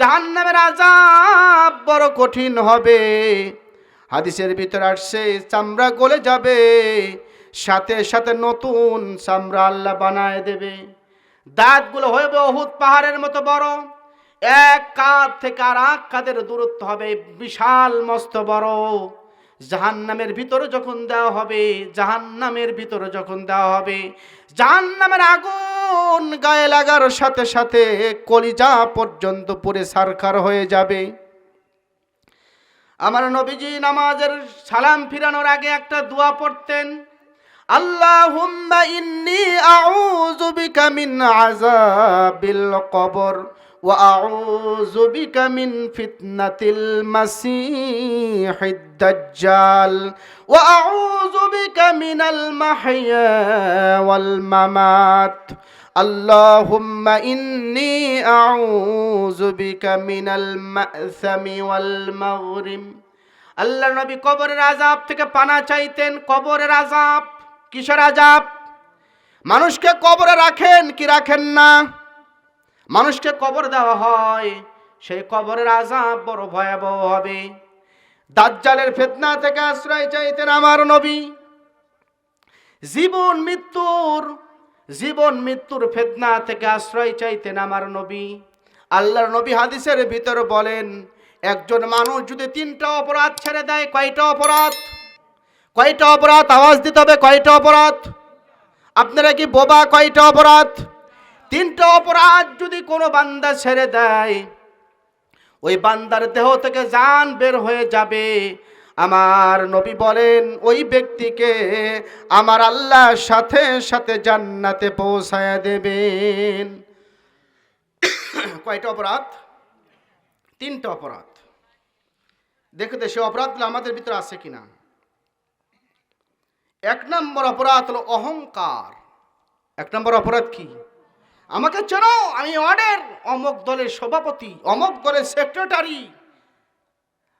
জাহান্নামের আজাব বড় কঠিন হবে। হাদিসের ভিতরে আসছে, চামড়া গলে যাবে, সাথে সাথে নতুন চামড়া আল্লাহ বানায় দেবে। দাঁতগুলো হয়ে বহুত পাহাড়ের মতো বড়। এক কাঁধ থেকে আর এক কাঁধের দূরত্ব হবে, বিশাল মস্ত বড়। জাহান্নামের ভিতরে যখন দেওয়া হবে, জাহান্নামের ভিতরে যখন দেওয়া হবে, জাহান্নামের আগুন গায়ে লাগার সাথে সাথে কলিজা পর্যন্ত পুরে সারকার হয়ে যাবে। আমার নবীজি নামাজের সালাম ফিরানোর আগে একটা দোয়া পড়তেন, আল্লাহুম্মা ইন্নি আউযু বিকা মিন আযাবিল কবর ওয়া আউযু বিকা মিন ফিতনাতিল মাসিহিদ দাজ্জাল ওয়া আউযু বিকা মিনাল মাহইয়া ওয়াল মামাত। اللهم إني أعوذ بك من المأثم والمغرم আল্লাহ নবী কবরের আজাব থেকে পানা চাইতেন কবরের আজাব কিসের আজাব মানুষকে কবরে রাখেন কি রাখেন না মানুষকে কবর দেওয়া হয় সেই কবরের আজাব বড় ভয়াবহ হবে দাজ্জালের ফেতনা থেকে আশ্রয় চাইতেন আমার নবী জীবন মৃত্যুর জীবন মৃত্যুর ফেতনা থেকে আশ্রয় চাইতেন আমার নবী। আল্লাহর নবী হাদিসের ভিতরে বলেন, একজন মানুষ যদি তিনটা অপরাধ ছেড়ে দেয়, কয়টা অপরাধ? কয়টা অপরাধ? আওয়াজ দিতে হবে, কয়টা অপরাধ? আপনারা কি বোবা কয়টা অপরাধ? তিনটা অপরাধ যদি কোনো বান্দা ছেড়ে দেয়, ওই বান্দার দেহ থেকে জান বের হয়ে যাবে আমার নবী বলেন, ওই ব্যক্তিকে আমার আল্লাহর সাথে সাথে জান্নাতে পৌঁছায় দেবেন। কয়টা অপরাধ? তিনটা অপরাধ। দেখতে সে অপরাধগুলো আমাদের ভিতরে আছে কিনা? এক নম্বর অপরাধ হলো অহংকার। এক নম্বর অপরাধ কি? আমাকে চেনো, আমি ওয়ার্ডের অমক দলের সভাপতি, অমক দলের সেক্রেটারি।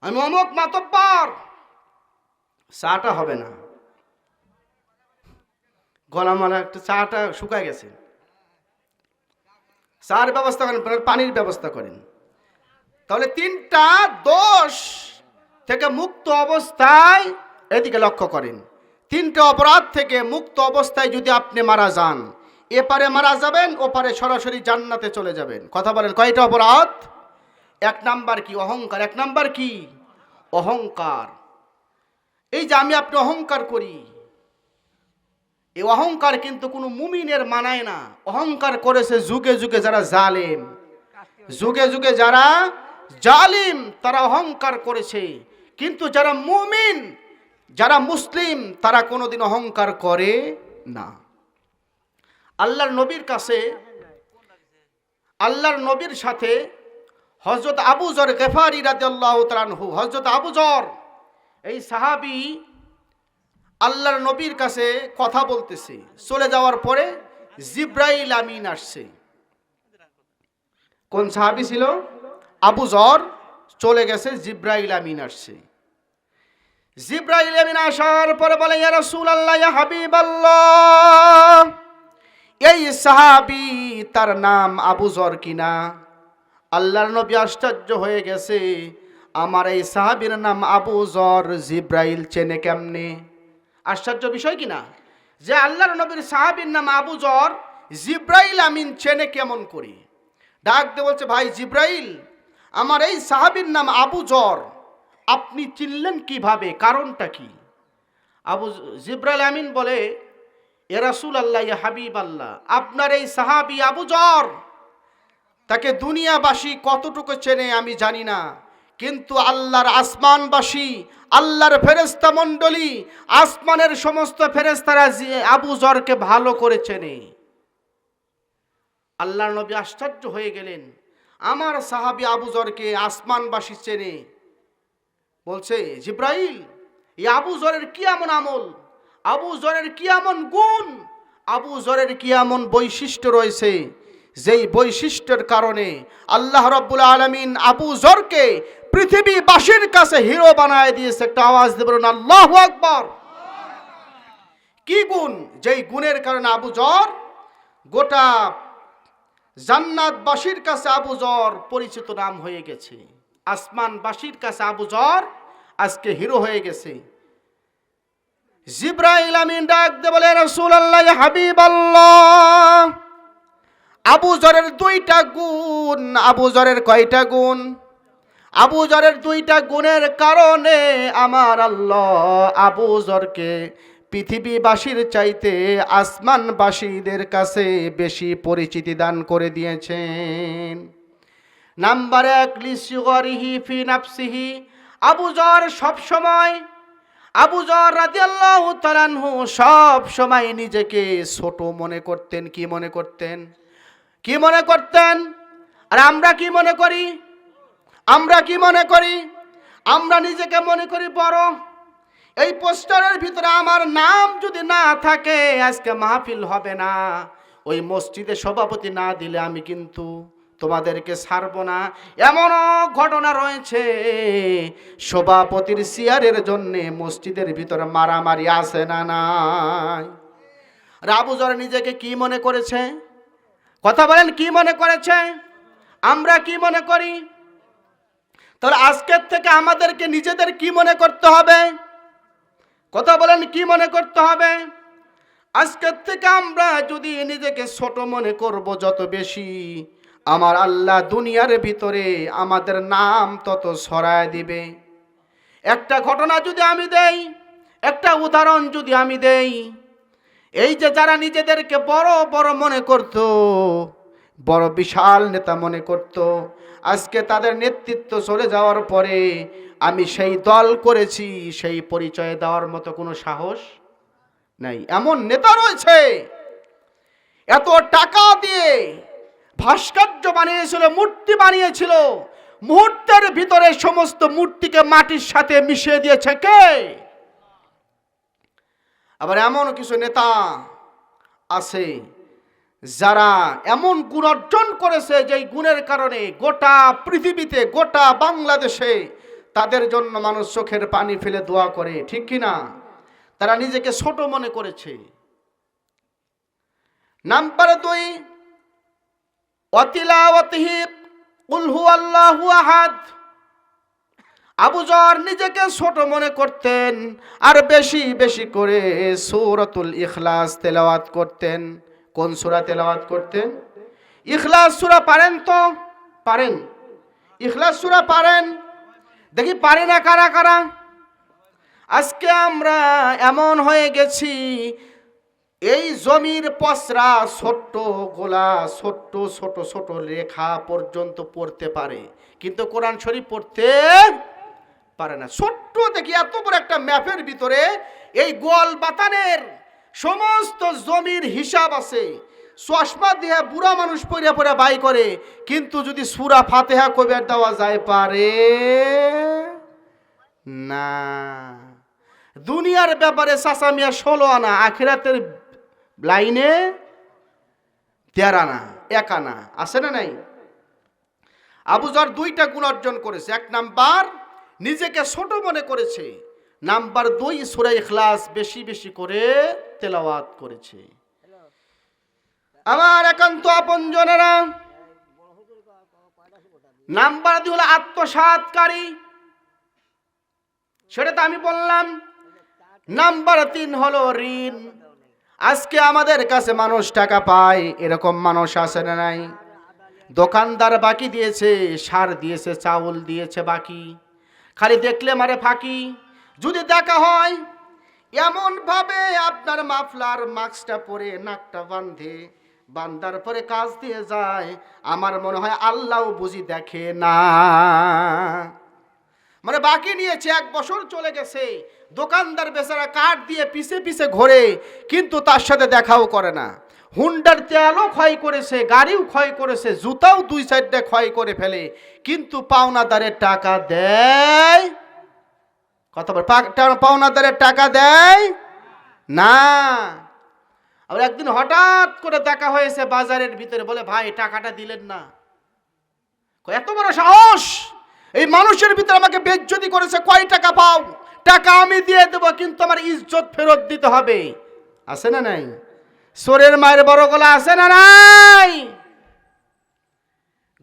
আমি অমক মাতব্বর। চাটা হবে না। গলামালা একটা চাটা শুকায় গেছে। চার ব্যবস্থা করেন পানির ব্যবস্থা করেন। তাহলে তিনটা দোষ থেকে মুক্ত অবস্থায় এদিকে লক্ষ্য করেন। তিনটে অপরাধ থেকে মুক্ত অবস্থায় যদি আপনি মারা যান, এপারে মারা যাবেন, ওপারে সরাসরি জান্নাতে চলে যাবেন। কথা বলেন, কয়টা অপরাধ? এক নাম্বার কি? অহংকার। এক নাম্বার কি? অহংকার। এই যে আমি আপনি অহংকার করি এই অহংকার কিন্তু কোনো মুমিনের মানায় না। অহংকার করেছে যুগে যুগে যারা জালেম, যুগে যুগে যারা জালিম, তারা অহংকার করেছে। কিন্তু যারা মুমিন, যারা মুসলিম, তারা কোনোদিন অহংকার করে না। আল্লাহর নবীর কাছে, আল্লাহর নবীর সাথে হজরত আবু জর গেফারি তাআলাহু হজরত আবু জর এই সাহাবী আল্লাহর নবীর কাছে কথা বলতেছে। চলে যাওয়ার পরে জিব্রাইল আমিন আসছে। কোন সাহাবী ছিল? আবু জর চলে গেছে, জিব্রাইল আমিন আসছে। জিব্রাইল আমিন আসার পরে বলে, ইয়া রাসূলুল্লাহ, ইয়া হাবিবাল্লাহ। এই সাহাবী তার নাম আবু জর কিনা? আল্লাহর নবী আশ্চর্য হয়ে গেছে। আমার এই সাহাবীর নাম আবু জর জিব্রাইল চেনে কেমনে? আশ্চর্য বিষয় কিনা? যে আল্লাহর নবীর সাহাবীর নাম আবু জর জিব্রাইল আমিন চেনে কেমন করি? ডাক দিয়ে বলছে, ভাই জিব্রাইল, আমার এই সাহাবীর নাম আবু জর। আপনি চিনলেন কীভাবে? কারণটা কি? আবু জিব্রাইল আমিন বলে, এ রাসুল আল্লাহ ইয়া হাবিব আল্লাহ আপনার এই সাহাবি আবু জর, তাকে দুনিয়াবাসী কতটুকু চেনে আমি জানি না। কিন্তু আল্লাহর আসমানবাসী, আল্লাহর ফেরেস্তা মণ্ডলী, আসমানের সমস্ত ফেরেস্তারা আবু জরকে ভালো করে চেনে। আল্লাহর নবী আশ্চর্য হয়ে গেলেন। আমার সাহাবি আবু জরকে আসমানবাসী চেনে। বলছে, জিব্রাইল এই আবু জরের কি এমন আমল? আবু জরের কি এমন গুণ? আবু জরের কি এমন বৈশিষ্ট্য রয়েছে? যেই বৈশিষ্ট্যের কারণে আল্লাহ রব্বুল আলমিন আবু জরকে পৃথিবীবাসীর কাছে হিরো বানায় দিয়েছে, একটা আওয়াজ দেবেন আল্লাহ আকবর। কি গুণ? যেই গুণের কারণে আবু জর গোটা জান্নাতবাসীর কাছে আবু জর পরিচিত নাম হয়ে গেছে। আসমানবাসীর কাছে আবু জর আজকে হিরো হয়ে গেছে। জিব্রাইল আমিন ডাক দে বলে রসুল আল্লাহ হাবিব আল্লাহ আবু জরের দুইটা গুণ, আবু জরের কয়টা গুণ? আবু জরের দুইটা গুণের কারণে আমার আল্লাহ আবু জরকে পৃথিবীবাসীর চাইতে আসমানবাসীদের কাছে বেশি পরিচিতি দান করে দিয়েছেন। নাম্বার এক লিসিগরিহি ফি নাফসিহি। আবু জর সবসময়, আবু জর রাদিয়াল্লাহু তাআলাহু সব সময় নিজেকে ছোট মনে করতেন, কি মনে করতেন? কি মনে করতেন? আর আমরা কি মনে করি? আমরা কি মনে করি? আমরা নিজেকে মনে করি বড়। এই পোস্টারের ভিতরে আমার নাম যদি না থাকে, আজকে মাহফিল হবে না। ওই মসজিদে সভাপতি না দিলে আমি কিন্তু তোমাদেরকে ছাড়বো না। এমনও ঘটনা রয়েছে। সভাপতির চেয়ারের জন্যে মসজিদের ভিতরে মারামারি আসে না নাই? রাবুজর নিজেকে কি মনে করেছে? কথা বলেন, কি মনে করেছে? আমরা কি মনে করি? তাহলে আজকের থেকে আমাদেরকে নিজেদের কি মনে করতে হবে? কথা বলেন, কি মনে করতে হবে? আজকের থেকে আমরা যদি নিজেকে ছোট মনে করব যত বেশি, আমার আল্লাহ দুনিয়ার ভিতরে আমাদের নাম তত ছড়ায় দিবে। একটা ঘটনা যদি আমি দেই, একটা উদাহরণ যদি আমি দেই এই যে যারা নিজেদেরকে বড় বড় মনে করত, বড় বিশাল নেতা মনে করত, আজকে তাদের নেতৃত্ব চলে যাওয়ার পরে আমি সেই দল করেছি, সেই পরিচয় দেওয়ার মতো কোনো সাহস নাই। এমন নেতা রয়েছে, এত টাকা দিয়ে ভাস্কর্য বানিয়েছিল, মূর্তি বানিয়েছিল, মুহূর্তের ভিতরে সমস্ত মূর্তিকে মাটির সাথে মিশিয়ে দিয়েছে কে? আবার এমন কিছু নেতা আছে যারা এমন গুণ অর্জন করেছে যেই গুণের কারণে গোটা পৃথিবীতে, গোটা বাংলাদেশে তাদের জন্য মানুষ চোখের পানি ফেলে দোয়া করে, ঠিক কি না? তারা নিজেকে ছোট মনে করেছে। নাম্বার দুই, অতিলাওয়াতিহি উলহু আল্লাহু আহাদ। আবু জর নিজেকে ছোট মনে করতেন আর বেশি বেশি করে সৌরতুল ইখলাস তেলাওয়াত করতেন। কোন সূরা তেলাওয়াত করতেন? ইখলাস সূরা পারেন তো? পারেন। ইখলাস সূরা পারেন। দেখি পারে না কারা কারা? আজকে আমরা এমন হয়ে গেছি, এই জমির পসরা ছোট্ট, গোলা ছোট্ট, ছোট ছোট লেখা পর্যন্ত পড়তে পারে। কিন্তু কোরআন শরীফ পড়তে পারে না। ছোট্ট দেখি এত বড় একটা ম্যাপের ভিতরে এই গোয়াল বাতানের সমস্ত জমির হিসাব আছে। চশমা দিয়ে বুড়া মানুষ পড়ে পড়ে বাই করে, কিন্তু যদি সুরা ফাতেহা কবির দেওয়া যায় পারে? না। দুনিয়ার ব্যাপারে সাসামিয়া ষোলো আনা, আখিরাতের লাইনে তেরো আনা, এক আনা, আছে না নাই? আবুজার দুইটা গুণ অর্জন করেছে। এক নাম্বার নিজেকে ছোট মনে করেছে। নাম্বার দুই সুরা ইখলাস বেশি বেশি করে তেলাওয়াত করেছে। আমার একান্ত আপনজনেরা নাম্বার দুই হলো আত্মসাৎকারী। সেটা তো আমি বললাম, নাম্বার তিন হলো ঋণ। আজকে আমাদের কাছে মানুষ টাকা পায়, এরকম মানুষ আছে না নাই? দোকানদার বাকি দিয়েছে, সার দিয়েছে, চাউল দিয়েছে বাকি। খালি দেখলে মারে ফাঁকি। যদি দেখা হয় এমন ভাবে আপনার মাফলার মাস্কটা পরে নাকটা বান্ধে বান্দার পরে কাজ দিয়ে যায়, আমার মনে হয় আল্লাহ বুঝি দেখে না। মানে বাকি নিয়েছে, এক বছর চলে গেছে, দোকানদার বেচারা কাঠ দিয়ে পিছে পিছে ঘোরে, কিন্তু তার সাথে দেখাও করে না। হুন্ডার তেলও ক্ষয় করেছে গাড়িও ক্ষয় করেছে জুতাও দুই সাইডে ক্ষয় করে ফেলে। কিন্তু পাওনাদারের টাকা দেয়? পা- টা- পাওনাদারের টাকা দেয়? না। আবার একদিন হঠাৎ করে দেখা হয়েছে বাজারের ভিতরে, বলে, ভাই, টাকাটা দিলেন না। এত বড় সাহস! এই মানুষের ভিতরে আমাকে বেজ্জতি করেছে, কয় টাকা পাও? টাকা আমি দিয়ে দেবো, কিন্তু আমার ইজ্জত ফেরত দিতে হবে। আছে না নাই? সোরের মায়ের বড় গলা আছে না নাই?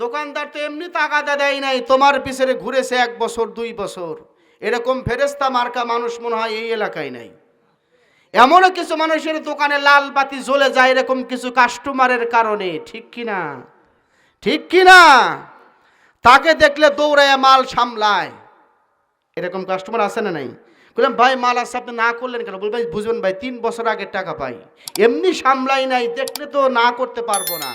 দোকানদার তো এমনি তাগাদা দেয় নাই, তোমার পিছনে ঘুরেছে এক বছর, দুই বছর। এরকম ফেরেস্তা মার্কা মানুষ মনে হয় এই এলাকায় নাই। এমনও কিছু মানুষের দোকানে লাল বাতি জ্বলে যায় এরকম কিছু কাস্টমারের কারণে, ঠিক কি না? ঠিক কি না? তাকে দেখলে দৌড়ায় মাল সামলায়। এরকম কাস্টমার আছে না নাই? বললাম, ভাই, মাল আছে আপনি না করলেন কেন? বলবেন বুঝবেন ভাই, তিন বছর আগে টাকা পাই। এমনি সামলাই নাই, দেখলে তো না করতে পারব না।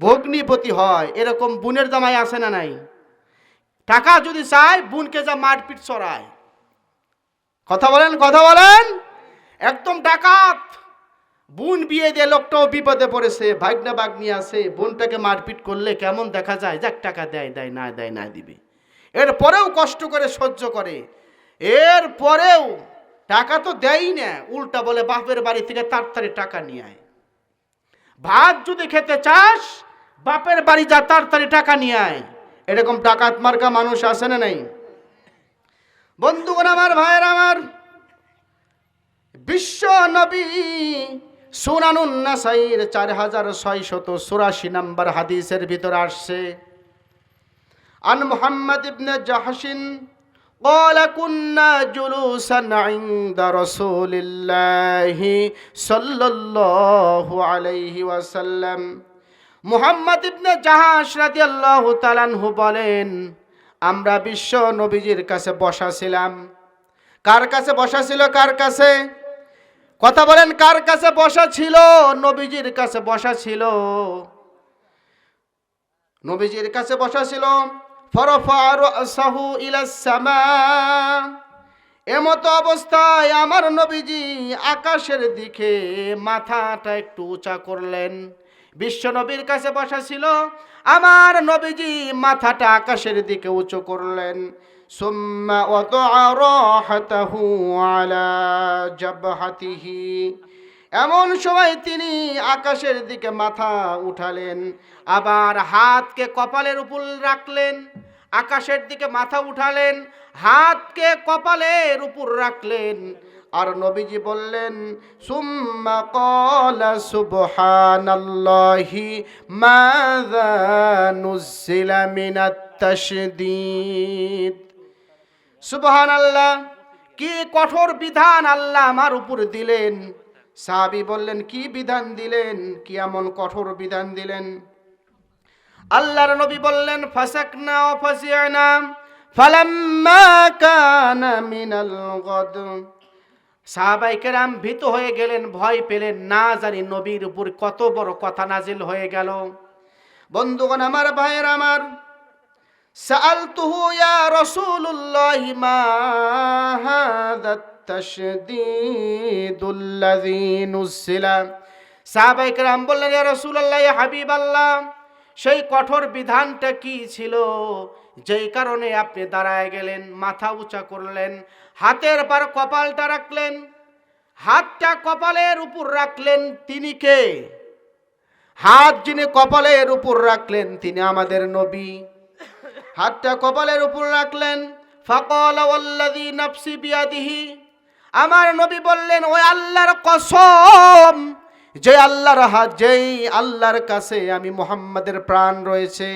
ভগ্নিপতি হয়, এরকম বুনের জামাই আসে না নাই? টাকা যদি চায়, বুনকে যা মারপিট চড়ায়। কথা বলেন কথা বলেন। একদম ডাকাত। বোন বিয়ে দিয়ে লোকটাও বিপদে পড়েছে, ভাগনা বাগনি আছে, বোনটাকে মারপিট করলে কেমন দেখা যায়? যাক, টাকা দেয় দেয়, না দেয়, না দিবে। এরপরেও কষ্ট করে, সহ্য করে। এর পরেও টাকা তো দেয়ই না। উল্টা বলে বাপের বাড়ি থেকে তাড়াতাড়ি টাকা নিয়ে আয়। ভাত যদি খেতে চাস, বাপের বাড়ি যা তাড়াতাড়ি টাকা নিয়ে আয়। এরকম টাকাত মার্কা মানুষ আসে না নাই? বন্ধুগণ আমার, ভাইয়ের আমার, বিশ্ব নবী সুনানুন নাসাইর চার হাজার ছয় ছয়শত চুরাশি নম্বর হাদিসের ভিতর আসছে, আন মুহাম্মদ ইবনে জাহসিন قال كنا جلوسا عند رسول الله صلى الله عليه وسلم মুহাম্মদ ইবনে জাহাস রাদিয়াল্লাহু তাআলাহু বলেন আমরা বিশ্ব নবীজির কাছে বসা ছিলাম কার কাছে বসা ছিল কার কাছে কথা বলেন কার কাছে বসা ছিল নবীজির কাছে বসা ছিল নবীজির কাছে বসা ছিল ইলাসামা এমতো অবস্থায় আমার নবীজি আকাশের দিকে মাথাটা একটু উঁচা করলেন। বিশ্ব নবীর কাছে বসা ছিল। আমার নবীজি মাথাটা আকাশের দিকে উঁচু করলেন। এমন সময় তিনি আকাশের দিকে মাথা উঠালেন। আবার হাতকে কপালের উপর রাখলেন। আকাশের দিকে মাথা উঠালেন, হাতকে কপালের উপর রাখলেন। আর নবীজি বললেন, সুম্মা কলা সুবহানাল্লাহি, মাযা নুজিলা মিনাত তাশদীদ। সুবহানাল্লাহ, কি কঠোর বিধান আল্লাহ আমার উপর দিলেন। সাহাবি বললেন, কি বিধান দিলেন? কি এমন কঠোর বিধান দিলেন? আল্লাহর নবী বললেন, ফাসাকনা ফাসিয়ানা, ফালাম্মা কানা মিনাল গদ। সাহাবাই কেরাম ভীত হয়ে গেলেন, ভয় পেলেন, না জানি নবীর উপর কত বড় কথা নাজিল হয়ে গেল। বন্ধুগণ, আমার ভাইয়ের আমার, সাআলতুহু ইয়া রাসূলুল্লাহি মা হাদা তাশদীদুল্লাযী নুসিলা। সাহাবাই কেরাম বললেন, ইয়া রাসূলুল্লাহ, হাবিবাল্লাহ সেই কঠোর বিধানটা কি ছিল? যেই কারণে আপনি দাঁড়ায় গেলেন, মাথা উঁচা করলেন, হাতের পর কপালটা রাখলেন, হাতটা কপালের উপর রাখলেন তিনি কে? হাত যিনি কপালের উপর রাখলেন তিনি আমাদের নবী। হাতটা কপালের উপর রাখলেন আমার নবী বললেন, ওই আল্লাহর কসম যে আল্লাহর হাত, যেই আল্লাহর কাছে আমি মোহাম্মদের প্রাণ রয়েছে,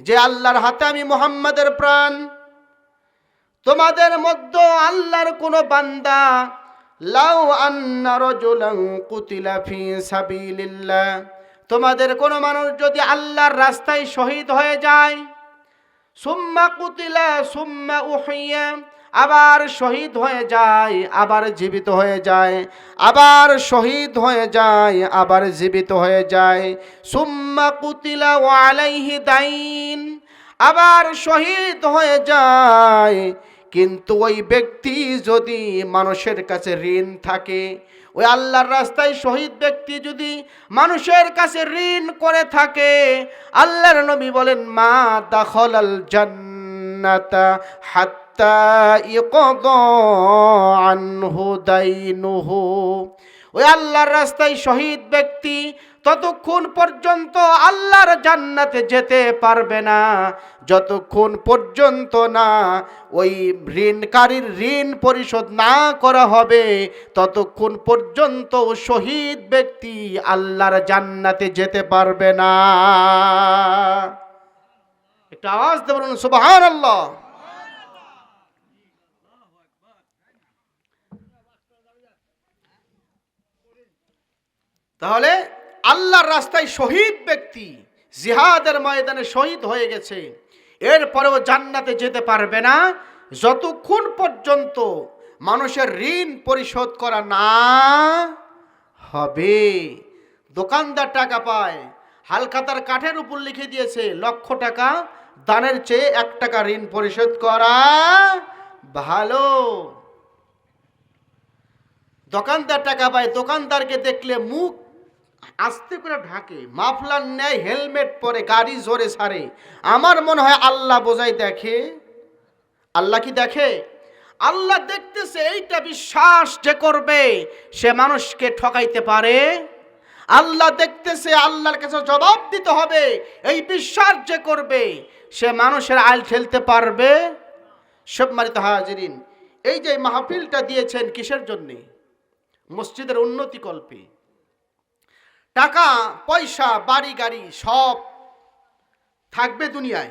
যে আল্লাহর হাতে আমি মোহাম্মদের প্রাণ, তোমাদের মধ্যে আল্লাহর কোনো বান্দা, লাউ আন্না রজুলান কুতিলা ফি সাবিলিল্লাহ, তোমাদের কোনো মানুষ যদি আল্লাহর রাস্তায় শহীদ হয়ে যায়, সুম্মা কুতিলা সুম্মা উহিয়া আবার শহীদ হয়ে যায়, আবার জীবিত হয়ে যায়। আবার শহীদ হয়ে যায়, আবার জীবিত হয়ে যায়। সুম্মা কুতিলা ওয়ালাইহি দাইন। আবার শহীদ হয়ে যায়। কিন্তু ওই ব্যক্তি যদি মানুষের কাছে ঋণ থাকে, ওই আল্লাহর রাস্তায় শহীদ ব্যক্তি যদি মানুষের কাছে ঋণ করে থাকে, আল্লাহর নবী বলেন, মা দাখল আল জান্নাতা ওই আল্লাহর রাস্তায় শহীদ ব্যক্তি ততক্ষণ পর্যন্ত আল্লাহর জান্নাতে যেতে পারবে না। যতক্ষণ পর্যন্ত না ওই ঋণকারীর ঋণ পরিশোধ না করা হবে, ততক্ষণ পর্যন্ত শহীদ ব্যক্তি আল্লাহর জান্নাতে যেতে পারবে না। একটু আওয়াজ দেবেন সুবাহান আল্লাহ তাহলে আল্লাহর রাস্তায় শহীদ ব্যক্তি জিহাদের ময়দানে শহীদ হয়ে গেছে। এরপরেও জান্নাতে যেতে পারবে না। যতক্ষণ পর্যন্ত মানুষের ঋণ পরিশোধ করা না হবে। দোকানদার টাকা পায়, হালখাতার কাঠের উপর লিখে দিয়েছে, লক্ষ টাকা, দানের চেয়ে এক টাকা ঋণ পরিশোধ করা ভালো। দোকানদার টাকা পায়, দোকানদারকে দেখলে মুখ আস্তে করে ঢাকে, মাফলার নেয়, হেলমেট পরে, গাড়ি জোরে সারে। আমার মনে হয় আল্লাহ বোঝাই দেখে। আল্লাহ কি দেখে? আল্লাহ দেখতেছে এইটা বিশ্বাস যে করবে, সে মানুষকে ঠকাইতে পারে। আল্লাহ দেখতেছে আল্লাহর কাছে জবাব দিতে হবে, এই বিশ্বাস যে করবে, সে মানুষের আইল ঠেলতে পারবে। সব মারিত হাজিরিন, এই যে মাহফিলটা দিয়েছেন কিসের জন্যে? মসজিদের উন্নতি কল্পে। টাকা, পয়সা, বাড়ি, গাড়ি সব থাকবে দুনিয়ায়।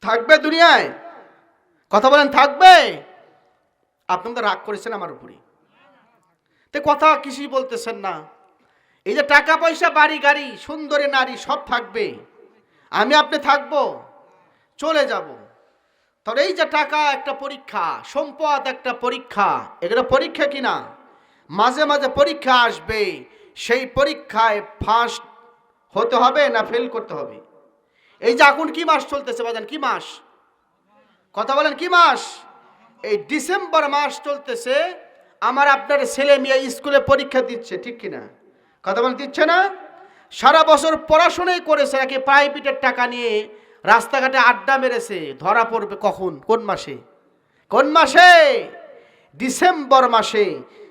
থাকবে দুনিয়ায়? কথা বলেন, থাকবে? আপনি তো রাগ করেছেন আমার উপরে। তো কথা কিছুই বলতেছেন না। এই যে টাকা, পয়সা, বাড়ি, গাড়ি, সুন্দরী, নারী সব থাকবে। আমি, আপনি থাকব, চলে যাব। তবে এই যে টাকা একটা পরীক্ষা, সম্পদ একটা পরীক্ষা, এগুলো পরীক্ষা কিনা? মাঝে মাঝে পরীক্ষা আসবে। সেই পরীক্ষায় ফার্স্ট হতে হবে না ফেল করতে হবে? এই যে এখন কি মাস চলতেছে বাজান? কি মাস? কথা বলেন, কি মাস? এই ডিসেম্বর মাস চলতেছে, আমার আপনার ছেলে মেয়ে স্কুলে পরীক্ষা দিচ্ছে, ঠিক কিনা কথা বলেন, দিচ্ছে না? সারা বছর পড়াশোনাই করেছে নাকি প্রাইভেটের টাকা নিয়ে রাস্তাঘাটে আড্ডা মেরেছে? ধরা পড়বে কখন? কোন মাসে? কোন মাসে? ডিসেম্বর মাসে।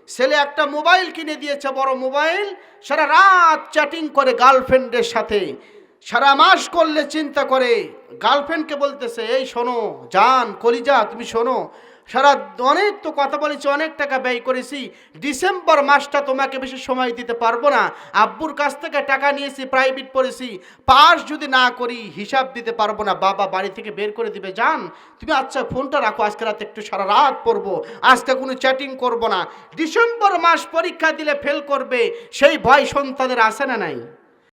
ছেলে একটা মোবাইল কিনে দিয়েছে, বড় মোবাইল, সারা রাত চ্যাটিং করে গার্লফ্রেন্ডের সাথে। সারা মাস করলে চিন্তা করে। গার্লফ্রেন্ডকে বলতেছে, এই শোনো, জান, কলিজা, তুমি শোনো। সারা অনেক তো কথা বলেছি, অনেক টাকা ব্যয় করেছি। ডিসেম্বর মাসটা তোমাকে বেশি সময় দিতে পারব না। আব্বুর কাছ থেকে টাকা নিয়েছি প্রাইভেট পড়েছি। পাস যদি না করি, হিসাব দিতে পারব না। বাবা বাড়ি থেকে বের করে দিবে যান তুমি আচ্ছা ফোনটা রাখো, আজকে রাতে একটু সারা রাত পড়ব। আজকে কোনো চ্যাটিং করব না। ডিসেম্বর মাস পরীক্ষা দিলে ফেল করবে, সেই ভয় সন্তানের আসে না নাই?